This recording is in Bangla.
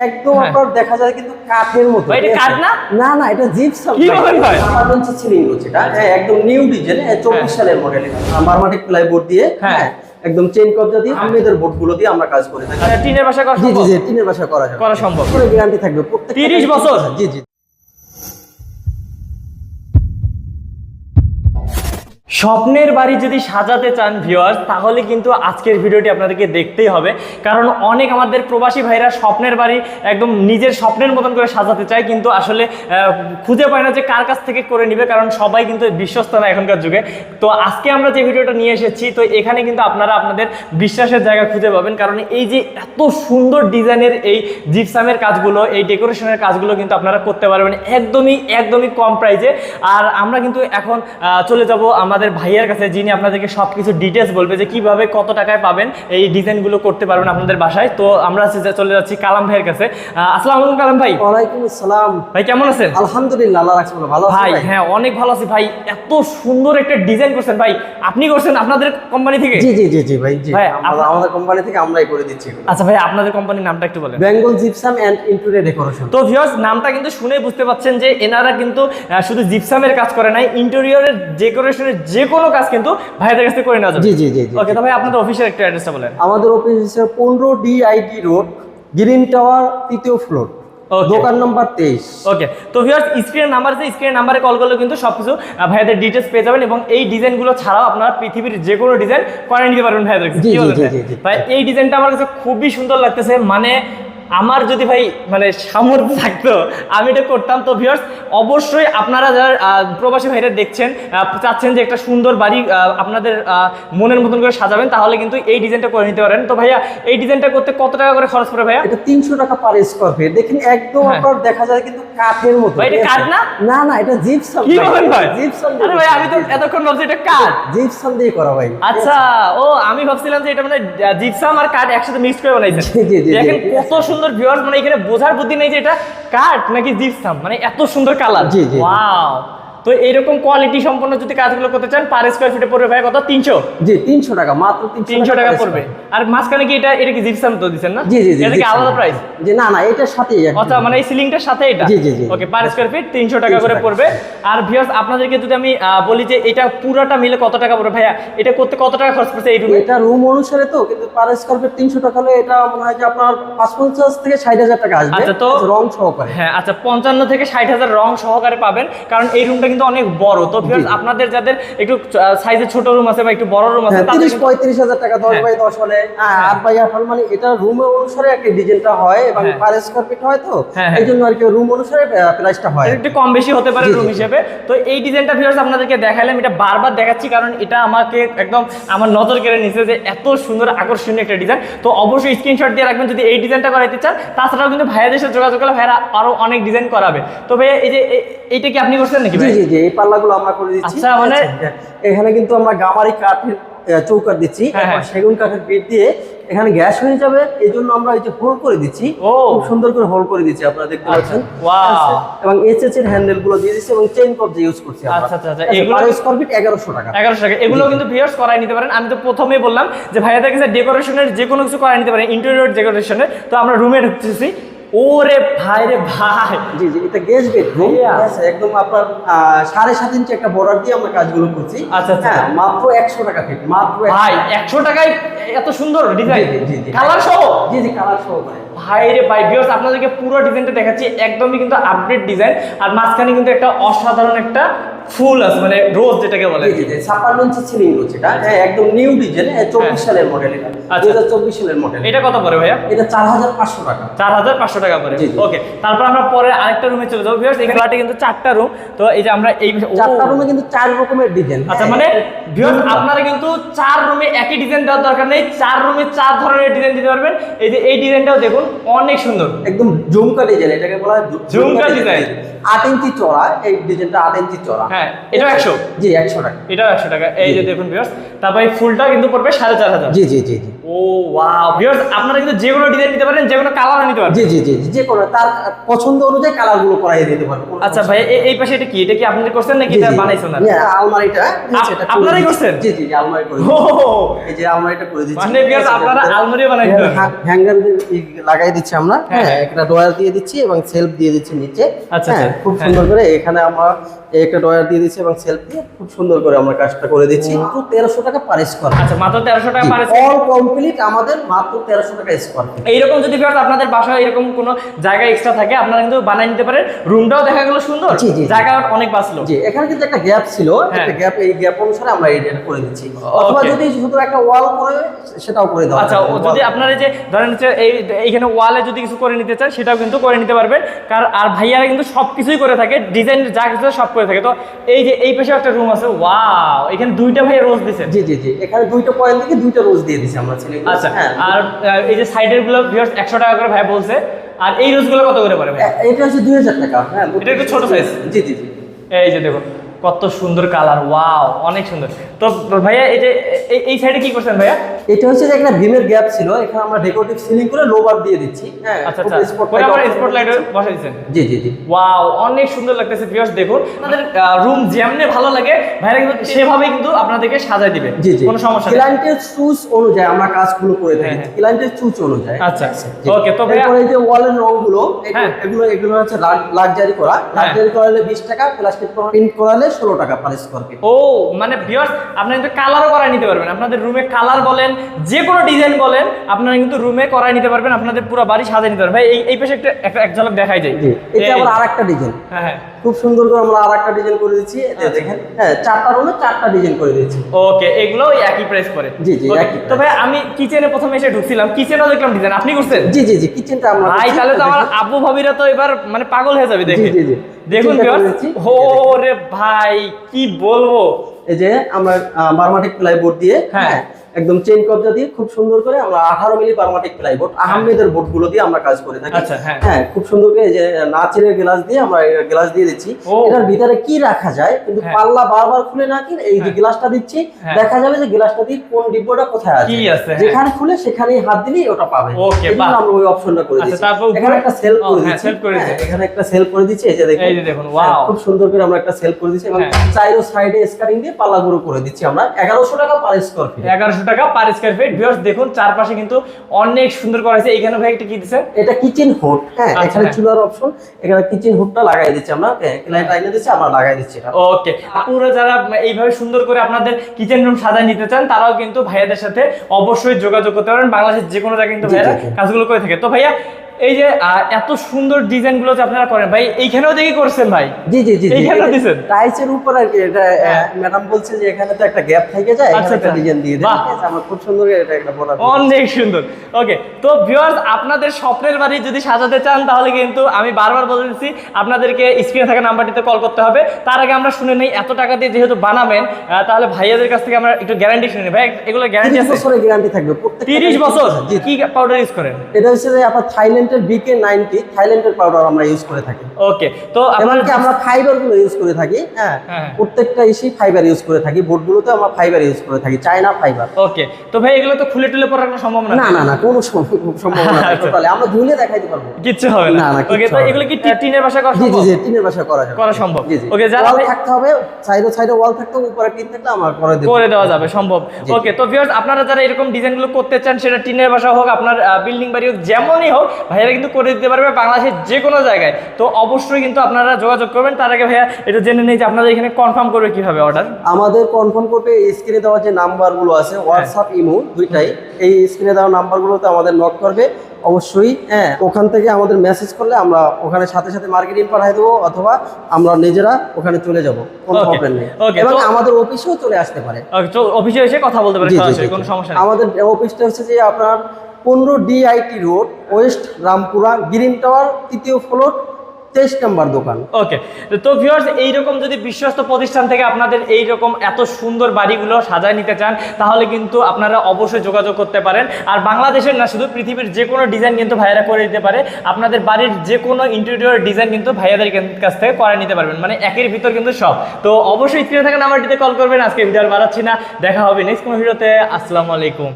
একদম হ্যাঁ। আপনার দেখা যায় কিন্তু কাঠের মতো এটা কাঠ না? না না এটা জিপসাম কি বলেন ভাই? সিলিং এটা হ্যাঁ একদম নিউ ডিজাইন চব্বিশ সালের মডেল মারমাটিক প্লাইবোর্ড দিয়ে হ্যাঁ। হ্যাঁ একদম চেন কবজা দিয়ে আমাদের বোর্ডগুলো দিয়ে আমরা কাজ করে থাকি আচ্ছা, টিনের বাসা করা সম্ভব জি? জি টিনের বাসা করা সম্ভব করা সম্ভব। পুরো গ্যারান্টি থাকবে প্রত্যেক 30 বছর? জি জি স্বপ্নের বাড়ি যদি সাজাতে চান ভিউয়ার্স তাহলে কিন্তু আজকের ভিডিওটি আপনাদেরকে দেখতেই হবে। কারণ অনেক আমাদের প্রবাসী ভাইরা স্বপ্নের বাড়ি একদম নিজের স্বপ্নের মতন করে সাজাতে চায়, কিন্তু আসলে খুঁজে পায় না যে কার কাছ থেকে করে নিবে, কারণ সবাই কিন্তু বিশ্বস্ত না এখনকার যুগে। তো আজকে আমরা যে ভিডিওটা নিয়ে এসেছি, তো এখানে কিন্তু আপনারা আপনাদের বিশ্বাসের জায়গা খুঁজে পাবেন, কারণ এই যে এত সুন্দর ডিজাইনের এই জিপসামের কাজগুলো, এই ডেকোরেশনের কাজগুলো কিন্তু আপনারা করতে পারবেন একদমই একদমই কম প্রাইজে আর আমরা কিন্তু এখন চলে যাব আমাদের ভাইয়ের কাছে যিনি আপনাদেরকে সব কিছু ডিটেলস বলবে যে কীভাবে কত টাকায় পাবেন এই ডিজাইনগুলো করতে পারবেন আপনাদের বাসায়। তো আমরা চলে যাচ্ছি কালাম ভাইয়ের কাছে। আসসালামু আলাইকুম কালাম ভাই। ওয়ালাইকুম আসসালাম। ভাই কেমন আছেন? আলহামদুলিল্লাহ আল্লাহ রাখছে ভালো। ভাই হ্যাঁ অনেক ভালো আছি। ভাই এত সুন্দর একটা ডিজাইন করছেন ভাই। আপনি করছেন আপনাদের কোম্পানি থেকে? জি জি জি জি ভাই জি। ভাই, আমাদের কোম্পানি থেকে আমরাই করে দিচ্ছি আচ্ছা ভাই আপনাদের কোম্পানির নামটা একটু বলেন। Bengal gypsum and interior decoration. তো ভিউয়ার্স নামটা কিন্তু শুনে বুঝতে পাচ্ছেন যে এনারা কিন্তু শুধু জিপসামের কাজ করে নাই ইন্টেরিয়রের ডেকোরেশনের যে কোনো কাজ কিন্তু ভাইদের কাছ থেকে করে নেওয়া যাবে। জি জি জি ওকে তো ভাই আপনাদের অফিসের একটা অ্যাড্রেসটা বলেন। আমাদের অফিস হচ্ছে পনেরো ডিআইডি রোড গ্রিন টাওয়ার তৃতীয় ফ্লোর দোকান নাম্বার তেইশ। ওকে তো ভিউয়ার্স স্ক্রিনের নাম্বার আছে স্ক্রিনের নাম্বারে কল করলে কিন্তু সবকিছু আহ, ভাইয়াদের ডিটেলস পেয়ে যাবেন এবং এই ডিজাইনগুলো ছাড়াও আপনারা পৃথিবীর যে কোনো ডিজাইন করে নিতে পারবেন ভাইয়াদের কাছে। ভাই? এই ডিজাইনটা আমার কাছে খুবই সুন্দর লাগতেছে মানে আমার যদি ভাই মানে সামর্থ্য থাকতো আমি এটা করতাম। তো ভিউয়ার্স অবশ্যই আপনারা যারা প্রবাসী ভাইরা দেখছেন চাচ্ছেন যে একটা সুন্দর বাড়ি আপনাদের মনের মতন করে সাজাবেন তাহলে কিন্তু এই ডিজাইনটা করে নিতে পারেন। তো ভাইয়া এই ডিজাইনটা করতে কত টাকা করে খরচ পড়ে ভাইয়া? এটা তিনশো টাকা পার স্কোয়ার ফিট দেখেন একদম হ্যাঁ। আপনার দেখা যায় কিন্তু কাঠের মতো ভাই, এটা কাঠ না? না না এটা জিপসাম কি বলেন ভাই? জিপসাম আরে ভাই আমি তো এতক্ষণ ভাবছি এটা কাঠ। জিপসাম দিয়ে করা ভাই আচ্ছা ও আমি ভাবছিলাম যে এটা মানে জিপসাম আর কাঠ একসাথে মিক্স করে বানাইছে জি, জি, জি, দেখেন কত সুন্দর ভিউয়ার্স মানে এখানে বোঝার বুদ্ধি নেই যে এটা কাঠ নাকি জিপসাম মানে এত সুন্দর কালার জি, জি, জি। ওয়াও তো এরকম কোয়ালিটি সম্পন্ন যদি কাজগুলো করতে চান পার স্কোয়ার ফিটে পড়বে ভাই কত? তিনশো? জি তিনশো টাকা মাত্র তিনশো টাকা পড়বে। আর মাঝখানে কি এটা এটা কি জিপসাম তো দিচ্ছেন না? জি জি জি এটা কি আলাদা প্রাইস জি না না এটার সাথেই একদম। আচ্ছা মানে এই সিলিংটার সাথে এটা? জি, জি, জি। ওকে পার স্কোয়ার ফিট তিনশো টাকা করে পড়বে। আর ভিউয়ার্স আপনাদেরকে যদি আমি বলি যে এটা পুরোটা মিলে কত টাকা পড়বে? ভাইয়া এটা করতে কত টাকা খরচ পড়ছে এই রুমে এটা রুম অনুসারে তো কিন্তু পার স্কোয়ার ফিট তিনশো টাকা হলে এটা মনে হয় যে আপনার পাঁচ পঞ্চাশ থেকে ষাট হাজার টাকা আসবে। আচ্ছা, তো- রং সহকারে। হ্যাঁ আচ্ছা পঞ্চান্ন থেকে ষাট হাজার রং সহকারে পাবেন। কারণ এই রুমটা কিন্তু অনেক বড়। তো আপনাদের যাদের একটু সাইজে ছোট রুম আছে বা একটু বড় রুম আছে হ্যাঁ তিরিশ পঁয়ত্রিশ হাজার টাকা দশ হ্যাঁ। বাই দশ হলে। হ্যাঁ, আট বাই আট মানে এটা রুম অনুসারে একটা ডিজাইনটা হয় এবং। পার স্কোয়ার ফিট হয় তো। এই জন্য আর কি রুম অনুসারে প্রাইসটা হয়। একটু কম বেশি হতে পারে রুম হিসেবে। তো এই ডিজাইনটা ভিউয়ার্স আপনাদেরকে দেখালাম। এটা বারবার দেখাচ্ছি কারণ এটা আমাকে একদম আমার নজর কেড়ে নিছে যে এত সুন্দর আকর্ষণীয় একটা ডিজাইন তো অবশ্যই স্ক্রিনশট দিয়ে রাখবেন যদি এই ডিজাইনটা করাইতে চান। তাছাড়াও কিন্তু ভাইয়াদের সাথে যোগাযোগ করলে ভাইয়ারা আরও অনেক ডিজাইন করাবে। তো ভাইয়া এই যে এইটা কি আপনি করছেন নাকি ভাই? জি জি এই পাল্লাগুলো আমরা করে দিচ্ছি। আচ্ছা, মানে- এখানে কিন্তু আমরা গামারি কাঠের চৌকাঠ দিচ্ছি হ্যাঁ, হ্যাঁ। সেগুন কাঠের বিট দিয়ে এখানে গ্যাস হয়ে যাবে। এই জন্য আমরা এই যে হোল করে দিচ্ছি। খুব সুন্দর করে হোল করে দিচ্ছি আপনারা দেখতে আচ্ছা, পাচ্ছেন? এবং এইচএস এর হ্যান্ডেলগুলো দিয়ে দিচ্ছি এবং চেইন যে ইউজ করছি আচ্ছা? এগুলো- স্কোয়ার ফিট টাকা। টাকা। এগুলো কিন্তু ভিউয়ার্স করাই নিতে পারেন। আমি তো প্রথমেই বললাম যে ভাইয়াদের কাছে ডেকোরেশনের যে কোনো কিছু করাই নিতে পারেন। ইন্টেরিয়র ডেকোরেশনের তো আমরা রুমে ঢুকতেছি। ওরে ভাই রে ভাই। জি জি এটা বেডরুম আছে একদম আপনার সাড়ে সাত ইঞ্চি একটা বর্ডার দিয়ে আমরা কাজগুলো করছি। আচ্ছা, আচ্ছা। হ্যাঁ মাত্র একশো টাকা ফিট মাত্র 100 ভাই একশো টাকায় এত সুন্দর ডিজাইন জি, জি। কালার সহ? জি জি কালার সহ ভাই। রে ভাই ভিউয়ার্স আপনাদেরকে পুরো ডিজাইনটা দেখাচ্ছি একদমই কিন্তু আপডেট ডিজাইন আর মাঝখানে কিন্তু একটা অসাধারণ একটা ফুল আছে মানে রোজ যেটাকে বলে। জি জি ছাপ্পান্ন ইঞ্চি সিলিং রয়েছে এটা হ্যাঁ একদম নিউ ডিজাইন চব্বিশ সালের মডেল এটা আচ্ছা। হাজার চব্বিশ সালের মডেল এটা কত পড়ে ভাইয়া? এটা চার হাজার পাঁচশো টাকা। চার হাজার পাঁচশো টাকা জি। ওকে তারপর আমরা পরে আরেকটা রুমে চলে যাব। ভিউয়ার্স এখানে ফ্ল্যাটে কিন্তু চারটা রুম তো এই যে আমরা এই চারটা রুমে কিন্তু চার রকমের ডিজাইন আচ্ছা মানে ভিউয়ার্স আপনারা কিন্তু চার রুমে একই ডিজাইন দেওয়ার দরকার নেই চার রুমে চার ধরনের ডিজাইন দিতে পারবেন। এই যে এই ডিজাইনটাও দেখুন অনেক সুন্দর। একদম ঝুমকা ডিজাইন এটাকে বলা হয় ঝুমকা ডিজাইন। আট ইঞ্চি চড়া এই ডিজাইনটা আট ইঞ্চি চড়া হ্যাঁ হ্যাঁ একশো। জি একশো টাকা। এটাও একশো টাকা। এই যে দেখুন ভিউয়ার্স তারপরে ফুলটা কিন্তু পড়বে সাড়ে চার হাজার। জি জি জি জি। ও ওয়াও ভিউয়ার্স আপনারা কিন্তু যে কোনো ডিজাইন নিতে পারেন যে কোনো কালার নিতে পারেন জি জি জি জি, যে কোনো তার পছন্দ অনুযায়ী কালার করাই দিতে পারব। আচ্ছা ভাই এই পাশে এটা কি? এটা কি আপনি করছেন নাকি এটা বানাইছেন না হ্যাঁ, আলমারিটা নিচে এটা করে আপনারাই করছেন? জি জি জি, আলমারি করে এই যে আলমারিটা করে দিচ্ছি। মানে viewers, আপনারা আলমারিও বানাই দিলেন? হ্যাঙ্গার লাগাই দিচ্ছি আমরা। হ্যাঁ, হ্যাঁ একটা ডয়ার দিয়ে দিচ্ছি এবং সেলফ দিয়ে দিচ্ছি নিচে। আচ্ছা, হ্যাঁ, আচ্ছা, খুব হ্যাঁ। সুন্দর করে এখানে আমরা একটা ডয়ার দিয়ে দিচ্ছি এবং সেলফ দিয়ে খুব সুন্দর করে আমরা কাজটা করে দিচ্ছি। মাত্র তেরোশো টাকা পার স্কোয়ার আচ্ছা মাত্র তেরোশো টাকা পারে অল কমপ্লিট আমাদের মাত্র তেরোশো টাকা স্কোয়ার এইরকম যদি আপনাদের বাসায় এরকম কোনো জায়গা এক্সট্রা থাকে আপনারা কিন্তু বানিয়ে নিতে পারেন। রুমটাও দেখা গেল সুন্দর। জায়গা অনেক বাঁচলো জি এখানে কিন্তু একটা গ্যাপ ছিল। হ্যাঁ। একটা গ্যাপ এই গ্যাপ অনুসারে আমরা করে দিচ্ছি। অথবা যদি শুধু একটা ওয়াল করে সেটাও করে দেওয়া আচ্ছা যদি আপনার যে ধরেন এই এইখানে ওয়ালে যদি কিছু করে নিতে চান সেটাও কিন্তু করে নিতে পারবেন। কারণ আর ভাইয়ারা কিন্তু সব কিছুই করে থাকে। ডিজাইন যা কিছু সব করে থাকে। তো এই যে এই পাশে একটা রুম আছে ওয়াও এখানে দুইটা ভাইয়া রোজ দিছেন জি জি জি এখানে দুইটা পয়েন্ট থেকে দুইটা রোজ দিয়ে দিছি আমরা ছেলে আচ্ছা হ্যাঁ। আর এই যে সাইডেরগুলো ভিউয়ার্স একশো টাকা করে ভাই বলছে আর এই রোজগুলো কত করে পড়ে ভাই? এটা হচ্ছে দুই হাজার টাকা হ্যাঁ এটা একটু ছোট সাইজ জি জি জি। এই যে দেখো কত সুন্দর কালার ওয়াও অনেক সুন্দর। তো ভাইয়া এই যে এই- এই সাইডে কি করছেন ভাইয়া? এটা হচ্ছে যে একটা ভীমের গ্যাপ ছিল এখানে আমরা ডেকোরেটিভ সিলিং করে লোবার দিয়ে দিচ্ছি। হ্যাঁ। আচ্ছা আচ্ছা। পরে আবার option স্পট লাইট বসাই দিচ্ছেন। জি জি জি। ওয়াও অনেক সুন্দর লাগতেছে ভিউয়ার্স দেখুন আপনাদের রুম যেমনি ভালো লাগে ভাইরা কিন্তু সেভাবে কিন্তু আপনাদেরকে সাজায় দিবে। জি জি। কোনো সমস্যা নেই। ক্লায়েন্টের চুজ অনুযায়ী আমরা কাজগুলো করে থাকি। হ্যাঁ, হ্যাঁ। ক্লায়েন্টের চুজ অনুযায়ী। আচ্ছা জি। ওকে তো ভাইয়া এই যে ওয়ালের রংগুলো এগুলো- হ্যাঁ। এগুলো এগুলো হচ্ছে লাক্সারি করা। লাক্সারি করালে বিশ টাকা প্লাস্টিক প্রিন্ট করালে ষোলো টাকা পার স্কোয়ার ফিট ও মানে ভিউয়ার্স আপনি কিন্তু কালারও করাই নিতে পারবেন। আপনাদের রুমে কালার বলেন যে কোনো ডিজাইন বলেন আপনারা কিন্তু রুমে করাই নিতে পারবেন আপনাদের পুরো বাড়ি সাজিয়ে নিতে পারবেন। ভাই এই পাশে একটা একটা এক ঝলক দেখাই যায় এটা আবার আরেকটা ডিজাইন হ্যাঁ হ্যাঁ। খুব সুন্দর করে আমরা আরেকটা ডিজাইন করে দিচ্ছি। এই দেখেন হ্যাঁ চারটা রুমে চারটা ডিজাইন করে দিচ্ছি ওকে এগুলো একই প্রাইস করে। জি, জি, একই তো ভাই আমি কিচেনে প্রথমে এসে ঢুকছিলাম। কিচেনও দেখলাম ডিজাইন আপনি করছেন? জি জি জি কিচেনটা আমরা ভাই তাহলে তো আমার আব্বু ভাবিরা তো এবার মানে পাগল হয়ে যাবে দেখে। জি, জি, জি। দেখুন ও রে ভাই কি বলব? এই যে আমরা বার্মাটিক প্লাইবোর্ড দিয়ে হ্যাঁ। একদম চেন কবজা দিয়ে খুব সুন্দর করে আমরা আঠারো মিলি বার্মাটিক প্লাইবোর্ড আহমেদের বোর্ডগুলো দিয়ে আমরা কাজ করে থাকি। আচ্ছা, হ্যাঁ। হ্যাঁ খুব সুন্দর করে যে নাচের গ্লাস দিয়ে আমরা গ্লাস দিয়ে দিচ্ছি। এটার ভিতরে কি রাখা যায়? কিন্তু হ্যাঁ। পাল্লা বারবার খুলে না কি এই যে। গ্লাসটা দিচ্ছি হ্যাঁ। দেখা যাবে যে গ্লাসটা দিয়ে কোন ডিব্বটা কোথায় আছে। যেখানে খুলে সেখানেই হাত দিলেই ওটা পাবে। আমরা ওই অপশনটা করে দিচ্ছি এখানে একটা সেল করে দিচ্ছি এখানে একটা সেল করে দিচ্ছি এই যে দেখুন। এই যে দেখুন, খুব সুন্দর করে আমরা একটা সেল করে দিচ্ছি এবং। চাইরো সাইডে স্কারিং দিয়ে পাল্লা গুঁড়ো করে দিচ্ছি আমরা। এগারোশো টাকা পার স্কোয়ার ফিট এগারোশো টাকা পার স্কোয়ার ফিট ভিউয়ার্স দেখুন চারপাশে কিন্তু অনেক সুন্দর করা হয়েছে। এখানে ভাই একটা কি দিচ্ছেন? এটা কিচেন হুড হ্যাঁ আচ্ছা, এখানে হ্যাঁ। চুলার অপশন এখানে কিচেন হুডটা লাগাই দিচ্ছি আমরা। ক্লায়েন্ট আইনে দিচ্ছি আমরা লাগাই দিচ্ছি এটা। ওকে আপুরা যারা এইভাবে সুন্দর করে আপনাদের কিচেন রুম সাজায় নিতে চান তারাও কিন্তু ভাইয়াদের সাথে অবশ্যই যোগাযোগ করতে পারেন। বাংলাদেশের যে কোনো জায়গায় কিন্তু ভাইয়ারা কাজগুলো করে থাকে। তো ভাইয়া এই যে এত সুন্দর ডিজাইনগুলো যে আপনারা করেন ভাই এইখানেও দেখি করছেন ভাই? জি জি জি এইখানে দিছেন? টাইলসের উপর আর কি এটা। ম্যাডাম বলছে যে এখানে তো একটা গ্যাপ থেকে যায় আচ্ছা, এখানে একটা আচ্ছা। ডিজাইন দিয়ে দেন? আমার খুব সুন্দর এটা একটা বর্ডার অনেক সুন্দর। ওকে তো ভিউয়ার্স আপনাদের স্বপ্নের বাড়ি যদি সাজাতে চান তাহলে কিন্তু আমি বারবার বলে দিচ্ছি আপনাদেরকে স্ক্রিনে থাকা নাম্বারটিতে কল করতে হবে। তার আগে আমরা শুনে নেই এত টাকা দিয়ে যেহেতু বানাবেন তাহলে ভাইয়াদের কাছ থেকে আমরা একটু গ্যারান্টি শুনে নিই। ভাই এগুলো গ্যারান্টি আছে? বছরের গ্যারান্টি থাকবে প্রত্যেকটা তিরিশ type- বছর? জি। কি পাউডার ইউজ করেন? এটা হচ্ছে যে আপনার থাইল্যান্ডের বিকে নাইনটি থাইল্যান্ডের পাউডার আমরা ইউজ করে থাকি। ওকে তো এমনকি আমরা ফাইবারগুলো ইউজ করে থাকি হ্যাঁ। হ্যাঁ। প্রত্যেকটা ইসি ফাইবার ইউজ করে থাকি বোর্ড গুলোতে আমরা ফাইবার ইউজ করে থাকি চায়না ফাইবার ওকে তো ভাই এগুলো তো খুলে টুলে পড়ার কোনো সম্ভব না না না না কোনো সম্ভাবনা নেই আচ্ছা। টোটালি আমরা ধুলে দেখাইতে পারব। কিচ্ছু হবে না। না, না, ওকে তো এগুলো কি টিনের বাসা করা জি জি জি টিনের বাসা করা যাবে করা সম্ভব। জি জি। ওকে, যারা ওয়াল থাকতে হবে সাইডে সাইডে ওয়াল থাকতে হবে উপরে টিন থাকলে আমরা করে দেব। করে দেওয়া যাবে সম্ভব। ওকে তো ভিউয়ার্স আপনারা যারা এরকম ডিজাইনগুলো করতে চান সেটা টিনের বাসা হোক আপনার বিল্ডিং বাড়ি হোক যেমনই হোক ভাইয়ারা কিন্তু করে দিতে পারবে বাংলাদেশের যে কোনো জায়গায়। তো অবশ্যই কিন্তু আপনারা যোগাযোগ করবেন। তার আগে ভাইয়া এটা জেনে নেই যে আপনাদের এখানে কনফার্ম করবে কীভাবে অর্ডার আমাদের কনফার্ম করতে স্ক্রিনে দেওয়া যে নাম্বারগুলো আছে হোয়াটসঅ্যাপ ইমো দুইটাই। এই স্ক্রিনে দেওয়া নাম্বারগুলোতে আমাদের নক করবে। অবশ্যই হ্যাঁ ওখান থেকে আমাদের মেসেজ করলে আমরা ওখানে সাথে সাথে মার্কেটিং পাঠিয়ে দেবো অথবা আমরা নিজেরা ওখানে চলে যাব। কোনো প্রবলেম নেই। এবং আমাদের অফিসেও চলে আসতে পারে। অফিসে এসে কথা বলতে পারে কোনো সমস্যা নেই। আমাদের অফিসটা হচ্ছে যে আপনার পনেরো DIT road west Rampura green tower তৃতীয় ফ্লোর তেইশ নাম্বার দোকান। ওকে তো ভিউয়ার্স এইরকম যদি বিশ্বস্ত প্রতিষ্ঠান থেকে আপনাদের এইরকম এত সুন্দর বাড়িগুলো সাজায় নিতে চান, তাহলে কিন্তু আপনারা অবশ্যই যোগাযোগ করতে পারেন। আর বাংলাদেশের না, শুধু পৃথিবীর যে কোনো ডিজাইন কিন্তু ভাইয়েরা করে দিতে পারে। আপনাদের বাড়ির যে কোনো ইন্টেরিয়র ডিজাইন কিন্তু ভাইয়াদের কাছ থেকে করে নিতে পারবেন। মানে একের ভিতর কিন্তু সব। তো অবশ্যই স্ক্রিনে থাকা নাম্বারটিতে কল করবেন। আজকে ভিডিও বাড়াচ্ছি না। দেখা হবে নেক্সট কোনো ভিডিওতে আসসালামু আলাইকুম।